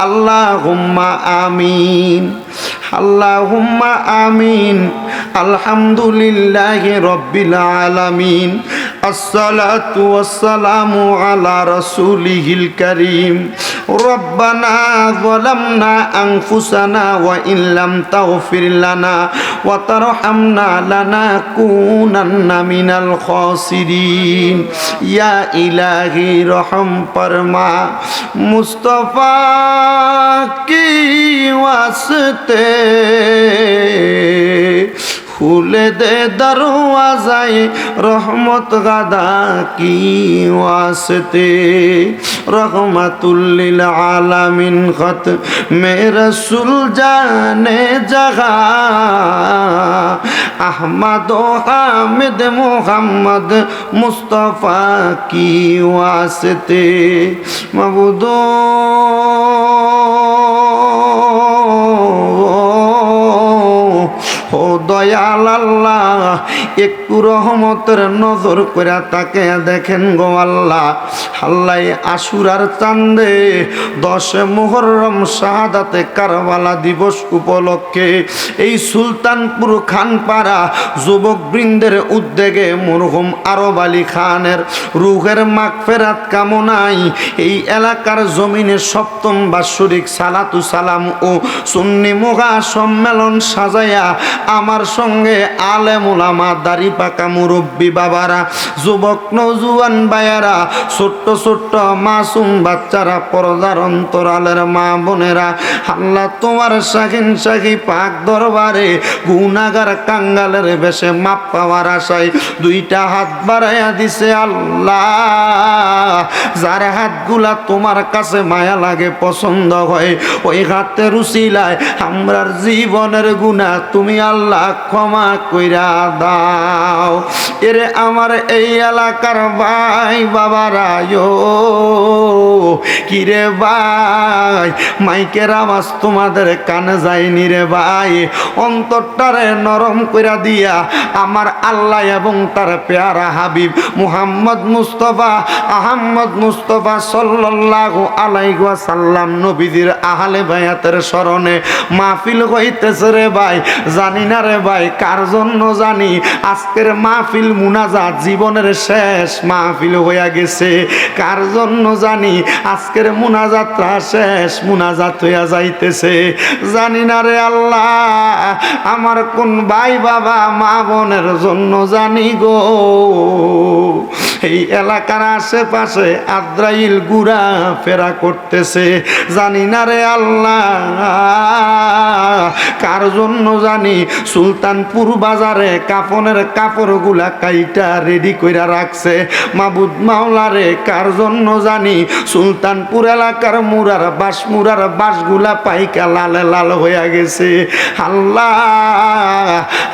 আল্লাহ হুম্মা আমিন। আল্লাহুম্মা আমিন। আলহামদুলিল্লাহ রব্বিল আলামিন। আসসালাতু ওয়াসসালামু আলা রাসূলিহিল কারীম। আনফুসানা ওয়া ইন লাম তাগফির লানা ওয়া তারহামনা লানাকুনান্না মিনাল খাসিরিন। ইয়া ইলাহি রহম ফরমা। মুস্তাফা কি ওয়াস্তে। খুলে দে দরওয়াজায় রহমত গাদা কি ওয়াসতে। রহমাতুল্লিল আলামিন খত মে রসুল জানে জগা। আহমদ ও হামিদ মোহাম্মদ মুস্তফা কি ওয়াসতে। মবুদো ও দয়াল আল্লাহ একটু রহমতের নজর করে তাকে দেখেন গো আল্লাহ। আল্লাহ আশুরার চান্দে দশে মোহরম শাহাদাতে কারবালা দিবস উপলক্ষে এই সুলতানপুর খানপাড়া যুবক বৃন্দের উদ্যোগে মরহুম আরব আলী খানের রুহের মাগফেরাত কামনাই এই এলাকার জমিনে সপ্তম বাৎসরিক সালাতু সালাম ও সুন্নি মোগা সম্মেলন সাজাইয়া আমার সঙ্গে আলেম ওলামা দাড়ি পাকা মুরব্বী বাবারা, যুবক নজুয়ান বায়ারা ছোট্ট ছোট্ট মাসুম বাচ্চারা, পর্দার অন্তরালের মা বোনেরা, আল্লাহ তোমার শাহিন শাহী পাক দরবারে গুনাগার কাঙ্গালের বেশে মাপ পাওয়ার আশায় দুইটা হাত বাড়াইয়া দিছে আল্লাহ। যার হাতগুলা তোমার কাছে মায়া লাগে, পছন্দ হয়, ওই হাতে উচিলায় আমরার জীবনের গুণা তুমি আল্লাহ ক্ষমা কইরা দাও। এরে আমার এই এলাকার ভাই বাবারা কিরে ভাই, মাইকের আওয়াজ তোমাদের কানে যায়নি রে ভাই। অন্তরটারে নরম কইরা দিয়া আমার আল্লাহ এবং তার পেয়ারা হাবিব মুহাম্মদ মুস্তফা, আহম্মদ মুস্তফা সাল্লাল্লাহু আলাইহি ওয়াসাল্লাম নবীজির আহলে বায়াতের স্মরণে মাহফিল হইতেছে রে ভাই। জানি না রে ভাই, কার জন্য জানি? আজকের মাহফিল মুনাজাত জীবনের শেষ মাহফিল হইয়া গেছে। কার জন্য জানি? আজকের মুনাজাতটা শেষ মুনাজাত হইয়া যাইতেছে। জানি না রে আল্লাহ, আমার কোন ভাই বাবা, মা বোনের জন্য জানি গো। এই এলাকার আশেপাশে আদ্রাইল গুড়া ফেরা করতেছে। জানি না রে আল্লাহ, কার জন্য জানি সুলতানপুর বাজারে কাপনের কাপড়গুলা কাইটা রেডি কইরা রাখছে। মাবুদ মাওলারে কার জন্য জানি সুলতানপুর এলাকার মুরার বাস মুরার বাসগুলা পাইকা লালে লাল হইয়া গেছে। আল্লাহ,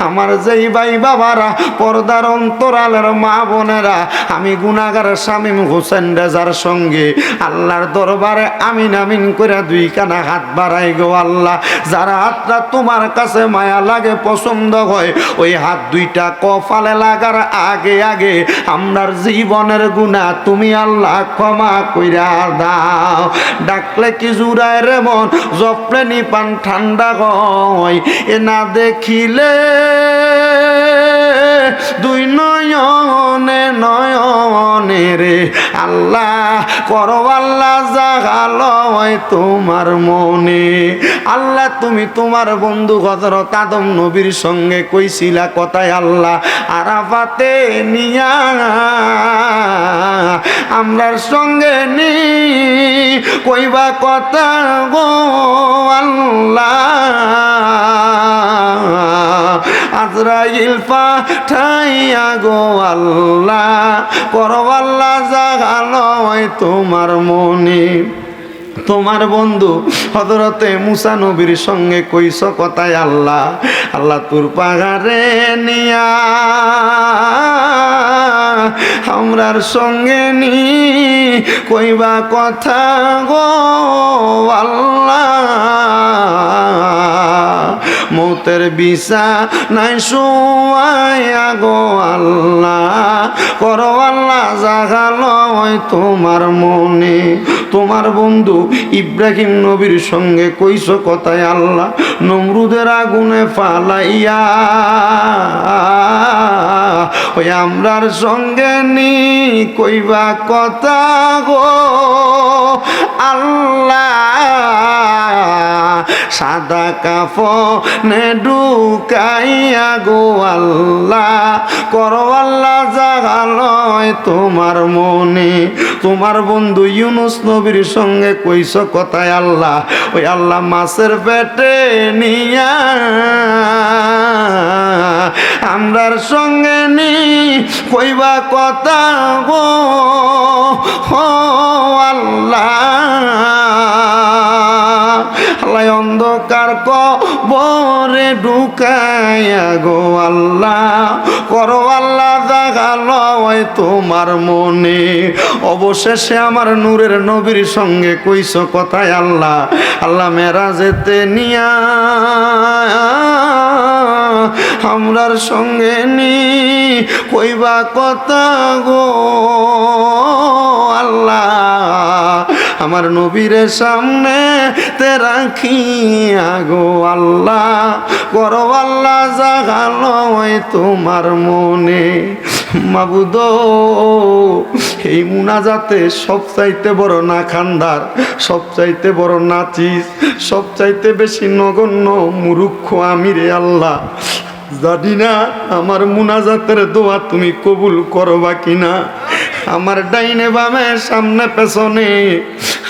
আমার যেই ভাই বাবারা, পর্দার অন্তরালের মা বোনেরা আমি গুনাগার শামীম হোসেন রেজার সঙ্গে আল্লাহর দরবারে আমিন আমিন করে দুই কানা হাত বাড়াই গো আল্লাহ। যারা হাতটা তোমার কাছে মায়া লাগে, পছন্দ হয়, ওই হাত দুইটা কপালে লাগার আগে আগে আমরার জীবনের গুণা তুমি আল্লাহ ক্ষমা কইরা দাও। ডাকলে কি জুড়ায় রে মন, জপলে নি পান ঠান্ডা হয়, এ না দেখিলে দুই নয়নে নয়নে রে আল্লাহ করো, আল্লাহ জাগালয় তোমার মনে। আল্লাহ তুমি তোমার বন্ধু হজরত আদম নবীর সঙ্গে কইছিলা কথায় আল্লাহ আরাফাতে নিয়া আমরার সঙ্গে নি। কইবা কথা গো আল্লাহ। আজরাইল পাঠাইয়া গো আল্লাহ করবাল্লা জাগালয় তোমার মনে। তোমার বন্ধু হজরতে মুসা নবীর সঙ্গে কইস কথায় আল্লাহ আল্লাহ তোর পাহাড়ে নিয়া আমরার সঙ্গে নি। কইবা কথা গো আল্লাহ। মৌত মতের বিছা নাই শোয়াইয়া গো আল্লাহ। করো আল্লাহ জাগালয় তোমার মনে। তোমার বন্ধু ইব্রাহিম নবীর সঙ্গে কইস কথায় আল্লাহ নমরুদের আগুনে ফালাইয়া, ওই আমরার সঙ্গে নি কইবা কথা গো আল্লাহ। সাদা কাফনে ঢুকাইয়া গো আল্লাহ, করো আল্লাহ জাগালয় তোমার মনে। তোমার বন্ধু ইউনুস নবীর সঙ্গে কইস কথায় আল্লাহ, ওই আল্লাহ মাছের পেটে নিয়া আমরার সঙ্গে নি, কইবা কথা গো হো আল্লাহ। অন্ধকার কবরে ঢুকাইয়া গো আল্লাহ। করো আল্লাহ, দেখাল ওই তোমার মনে। অবশেষে আমার নূরের নবীর সঙ্গে কইস কথায় আল্লাহ আল্লাহ মেরা যেতে নিয়া আমরার সঙ্গে নি, কইবা কথা গো আমার নবীরের সামনে তে রাখিয়া গো আল্লাহ করো আল্লাহ জাগালো তোমার মনে। মাবুদ, এই মুনাজাতে সব চাইতে বড় না খান্দার সব চাইতে বড় নাচিস সব চাইতে বেশি নগণ্য মুরুক্ষ আমিরে আল্লাহ। জানি না আমার মুনাজাতের দোয়া তুমি কবুল করবা কিনা। আমার ডাইনে বামে সামনে পেছনে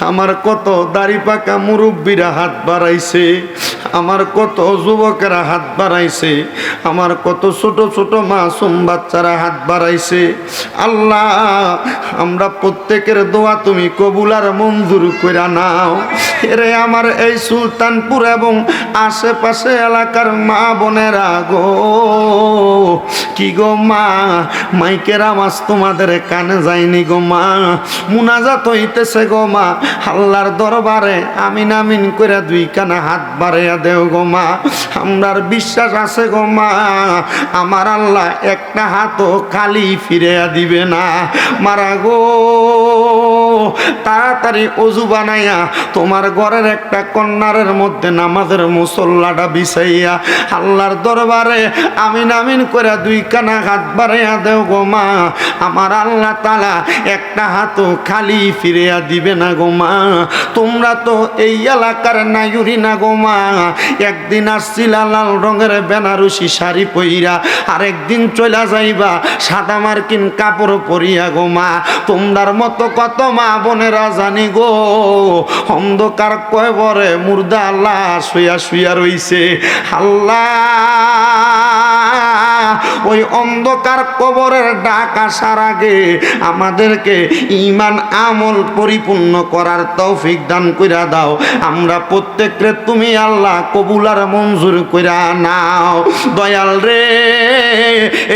আমার কত দাড়ি পাকা মুরব্বীরা হাত বাড়াইছে। আমার কত যুবকেরা হাত বাড়াইছে, আমার কত ছোট ছোট মাসুম বাচ্চারা হাত বাড়াইছে। আল্লাহ, আমরা প্রত্যেকের দোয়া তুমি কবুল আর মঞ্জুর করে নাও। এরে আমার এই সুলতানপুর এবং আশেপাশে এলাকার মা বোনেরা গো। কি গো মা, মাইকের আওয়াজ তোমাদের কানে যায়নি গো মা। মুনাজাত হইতেছে গো মা, আল্লাহর দরবারে আমিন আমিন করে দুই কানে হাত বাড়াইয়া দেও গো মা, আমরার বিশ্বাস আছে গো মা। আমার আল্লাহ একটা হাতও খালি ফিরে দিবে না। মারা গো। তাড়াতাড়ি অজু বানাইয়া তোমার ঘরের একটা কন্যারের মধ্যে নামাজের মুসল্লাটা বিছাইয়া আল্লাহর দরবারে আমিন আমিন করে দুই কানা হাত বাড়াইয়া দেও গো মা। আমার আল্লাহ তালা একটা হাতও খালি ফিরিয়া দিবে না গো মা। তোমরা তো এই এলাকার নায়ুরি না গো মা। একদিন আসছিলা লাল রঙের বেনারসি শাড়ি পইরা, আরেকদিন চলা যাইবা সাদা মার্কিন কাপড় পরিয়া গো মা। তোমরার মতো কত মা বোনেরা জানি গো অন্ধকার কয় বরে মুর্দা আল্লাহ শুয়া শুয়া রইছে। আল্লাহ ওই অন্ধকার কবরের ডাক আসার আগে আমাদেরকে ইমান আমল পরিপূর্ণ করার তৌফিক দান কইরা দাও। আমরা প্রত্যেকরে তুমি আল্লাহ কবুলার মঞ্জুর কইরা নাও। দয়াল রে,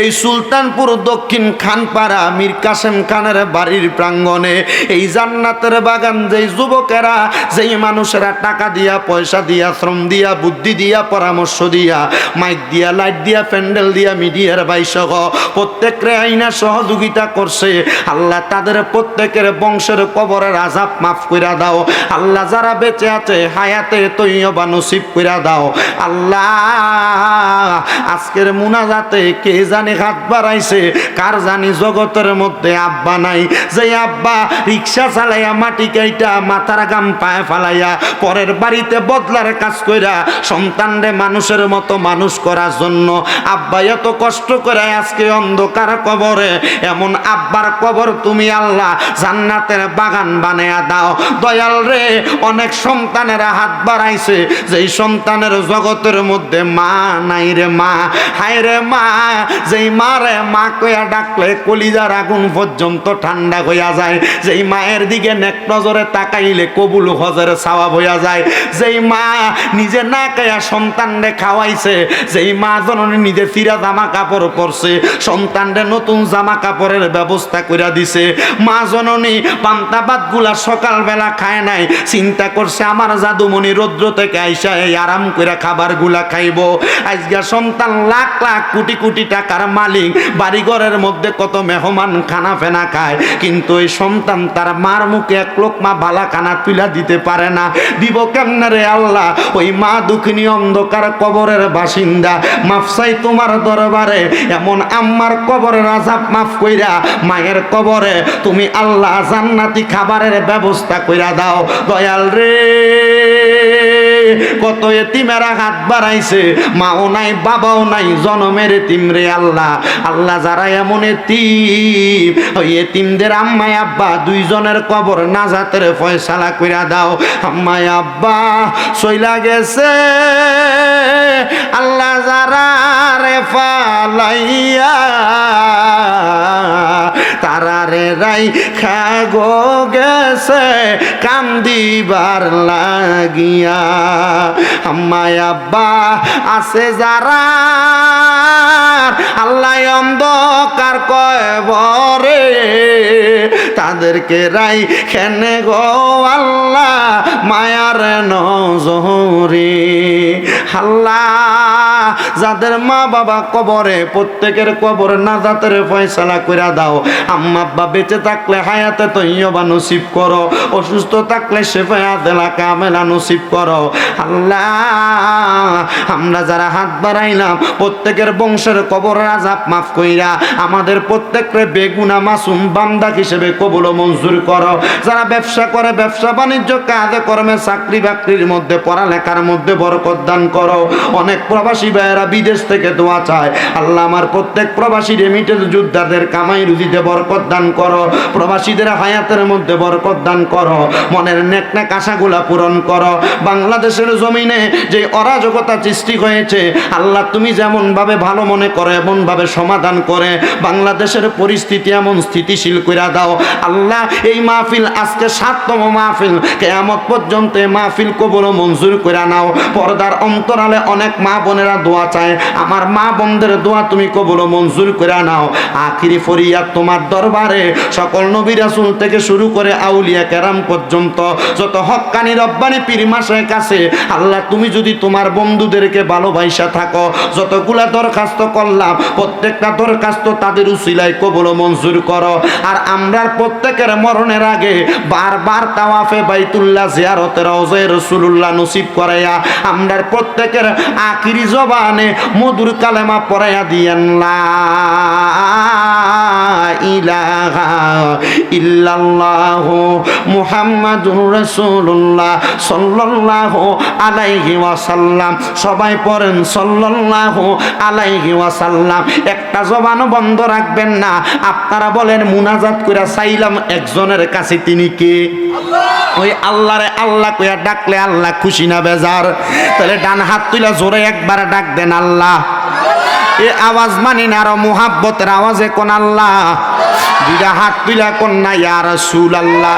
এই সুলতানপুর দক্ষিণ খানপাড়া মীর কাসেম খানের বাড়ির প্রাঙ্গণে, এই জান্নাতের বাগান যেই যুবকেরা, যেই মানুষেরা টাকা দিয়া, পয়সা দিয়া, শ্রম দিয়া, বুদ্ধি দিয়া, পরামর্শ দিয়া, মাইক দিয়া, লাইট দিয়া, প্যান্ডেল দিয়া মিডিয়ার বাইসহ প্রত্যেকরে আইনা সহযোগিতা করছে। আল্লাহ তাদের প্রত্যেকের বংশের কবরের আজাব মাফ কইরা দাও। আল্লাহ যারা বেঁচে আছে, হায়াতে তৈয়বা নসিব কইরা দাও। আল্লাহ, আজকের মুনাজাতে কে জানি হাত বাড়াইছে, কার জানি জগতের মধ্যে আব্বা নাই। যে আব্বা রিক্সা চালাইয়া, মাটি কাইটা মাথার গাম পায়ে ফালাইয়া, পরের বাড়িতে বদলার কাজ কইরা সন্তানরে মানুষের মতো মানুষ করার জন্য আব্বা এত কষ্ট করে আজকে অন্ধকার কবরে, এমন আব্বার কবর তুমি আল্লাহ জান্নাতের বাগান বানায়া দাও। দয়াল রে, অনেক সন্তানেরা হাত বাড়াইছে, যেই সন্তানের জগতের মধ্যে মা নাই রে মা, হায় রে মা, যেই মা রে মা কয়া ডাকলে কলিজার আগুন পর্যন্ত ঠান্ডা হইয়া যায়। যেই মায়ের দিকে নেক নজরে তাকাইলে কবুল হজের সাওয়াব হইয়া যায়। যেই মা নিজে না কয়া সন্তানরে খাওয়াইছে, যেই মা জননী নিজে ফিরা জামা জামা কাপড় পরছে, সন্তানরে নতুন জামা কাপড়ের ব্যবস্থা করে দিছে। মা জননী, পান্তা ভাতগুলা সকালবেলা খায় নাই, চিন্তা করছে আমার জাদুমণি রৌদ্র থেকে আইসা এই আরাম করে খাবারগুলা খাইব। আজকে সন্তান লাখ লাখ কোটি কোটি টাকার মালিক, বাড়িঘরের মধ্যে কত মেহমান খানা ফেনা খায়, কিন্তু এই সন্তান তার মার মুখে এক লোক মা বালা খানা তুলা দিতে পারে না। দিব কেমনে রে আল্লাহ? ওই মা দুঃখিনী অন্ধকার কবরের বাসিন্দা মাফসাই তোমার দরবারে। এমন আম্মার কবরের আজাব মাফ কইরা, মায়ের কবরে তুমি আল্লাহ জান্নাতি খাবারের ব্যবস্থা কইরা দাও। দয়াল রে, কত এতিমেরা হাত বাড়াইছে, মাও নাই, বাবাও নাই, জনমের এতিম রে আল্লাহ। আল্লাহ যারা এমন এতিম, ওই এতিমদের আম্মাই আব্বা দুইজনের কবর নাজাতের ফয়সালা কইরা দাও। আম্মাই আব্বা, সইলা গেছে, আল্লাহ যারা ফালাইয়া তারা রে রাই খাগো গেছে কাম লাগিয়া। আম্মাই আব্বা আছে যারা আল্লাহ অন্ধকার কয় বরে তাদেরকে রাই খেনে গো আল্লাহ মায়ার নজরে। আল্লাহ, যাদের মা বাবা কবরে, প্রত্যেকের কবর নাজাতের ফয়সালা কইরা দাও। আম্মা আব্বা বেঁচে থাকলে হায়াতে তৈয়বা নসিব করো। অসুস্থ থাকলে শেফায়া দেলা কামেলা নসিব করো। আল্লাহ, আমরা যারা হাত বাড়াইলাম, প্রত্যেকের বংশের কবর আজাব মাফ কইরা, আমাদের প্রত্যেকের বেগুনা মাসুম বান্দা হিসেবে কবুল মঞ্জুর করো। যারা ব্যবসা করে, ব্যবসা বাণিজ্য, কাজে কর্মে, চাকরি বাকরির মধ্যে, পড়ালেখার মধ্যে বরকত দান করো। অনেক প্রবাসী ভাইয়েরা বিদেশ থেকে দোয়া চায়। আল্লাহ আমার প্রত্যেক প্রবাসী রেমিটেন্স যোদ্ধাদের কামাই রুজিতে বরকত দান করো। প্রবাসীদের হায়াতের মধ্যে বরকত দান করো। মনের নেক নেক আশাগুলা পূরণ করো। বাংলাদেশের জমিনে যে অরাজকতা সৃষ্টি হয়েছে, আল্লাহ তুমি যেমন ভাবে ভালো মনে করো এমন ভাবে সমাধান করে। বাংলাদেশের পরিস্থিতি এমন স্থিতিশীল কইরা দাও। আল্লাহ এই মাহফিল আজকে সাততম মাহফিল। কেয়ামত পর্যন্ত মাহফিল কবল মঞ্জুর করে নাও। পর্দার অন্তরালে অনেক মা বোনেরা দোয়া চায়। আমার মা বোনদের দোয়া তুমি কবল মঞ্জুর করে নাও। আখিরি ফরিয়াদ তোমার দরবারে সকল নবী রাসূল থেকে শুরু করে আউলিয়া কেরাম পর্যন্ত যত হক্কানি রব্বানি পীর মাসের কাছে, আল্লাহ তুমি যদি তোমার বন্ধুদেরকে ভালোবাসা থাকো, যতগুলা দরখাস্ত করলাম, প্রত্যেকটা দরখাস্ত তাদের উসিলায় কবল মঞ্জুর করো। আর আমরার প্রত্যেকের মরণের আগে বারবার তাওয়াফে বাইতুল্লাহ জিয়ারতের রওজায়ে রাসূলুল্লাহ নসিব করাইয়া, আমরার প্রত্যেকের আখিরি জবানে মধুর কালেমা পড়াইয়া দিয়েন লা ইলাহা ইল্লাল্লাহু মুহাম্মাদুর রাসূলুল্লাহ সাল্লাল্লাহু আলাইহি ওয়াসাল্লাম। সবাই পড়েন সাল্লাল্লাহু আলাইহি ওয়াসাল্লাম। একটা জবানও বন্ধ রাখবেন না। আপনারা বলেন মুনাজাত করে চাইলাম একজনের কাছে তিনি কে? ওই আল্লাহরে আল্লাহ কইয়া ডাকলে আল্লাহ খুশি না বেজার। তাহলে ডান হাত তুলে জোরে একবার ডাক দেন আল্লাহ। এ আওয়াজ মানি না, আরও মোহাব্বতের আওয়াজে কোন আল্লাহ? দুইটা হাত তুলা কোন না সুল আল্লাহ